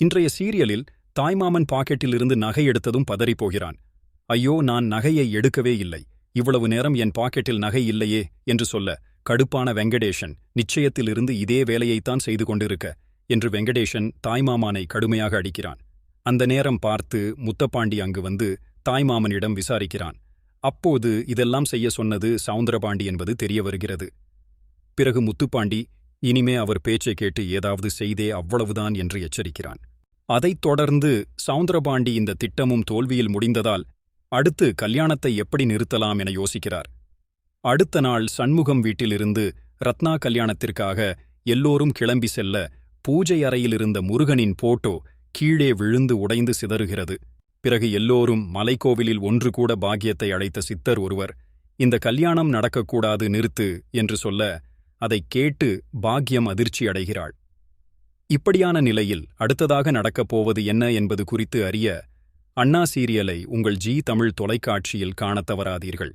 இன்றைய சீரியலில் தாய்மாமன் பாக்கெட்டிலிருந்து நகை எடுத்ததும் பதறிப் போகிறான். ஐயோ நான் நகையை எடுக்கவே இல்லை. இவ்வளவு நேரம் என் பாக்கெட்டில் நகை இல்லையே என்று சொல்ல கடுப்பான வெங்கடேஷன் நிச்சயத்திலிருந்து இதே வேலையைத்தான் செய்து கொண்டிருக்க என்று வெங்கடேஷன் தாய்மாமானை கடுமையாக அடிக்கிறான். அந்த நேரம் பார்த்து முத்தப்பாண்டி அங்கு வந்து தாய்மாமனிடம் விசாரிக்கிறான். அப்போது இதெல்லாம் செய்ய சொன்னது சவுந்தரபாண்டி என்பது தெரிய வருகிறது. பிறகு முத்துப்பாண்டி இனிமே அவர் பேச்சை கேட்டு ஏதாவது செய்தே அவ்வளவுதான் என்று எச்சரிக்கிறான். அதைத் தொடர்ந்து சவுந்தரபாண்டி இந்த திட்டமும் தோல்வியில் முடிந்ததால் அடுத்து கல்யாணத்தை எப்படி நிறுத்தலாம் என யோசிக்கிறார். அடுத்த நாள் சண்முகம் வீட்டிலிருந்து ரத்னா கல்யாணத்திற்காக எல்லோரும் கிளம்பி செல்ல பூஜை அறையிலிருந்த முருகனின் போட்டோ கீழே விழுந்து உடைந்து சிதறுகிறது. பிறகு எல்லோரும் மலைக்கோவிலில் ஒன்று கூட பாக்கியத்தை அழைத்த சித்தர் ஒருவர் இந்த கல்யாணம் நடக்கக்கூடாது நிறுத்து என்று சொல்ல அதைக் கேட்டு பாக்யம் அதிர்ச்சியடைகிறாள் இப்படியான நிலையில் அடுத்ததாக நடக்கப் போவது என்ன என்பது குறித்து அறிய அண்ணா சீரியலை உங்கள் ஜி தமிழ் தொலைக்காட்சியில் காணத் தவறாதீர்கள்.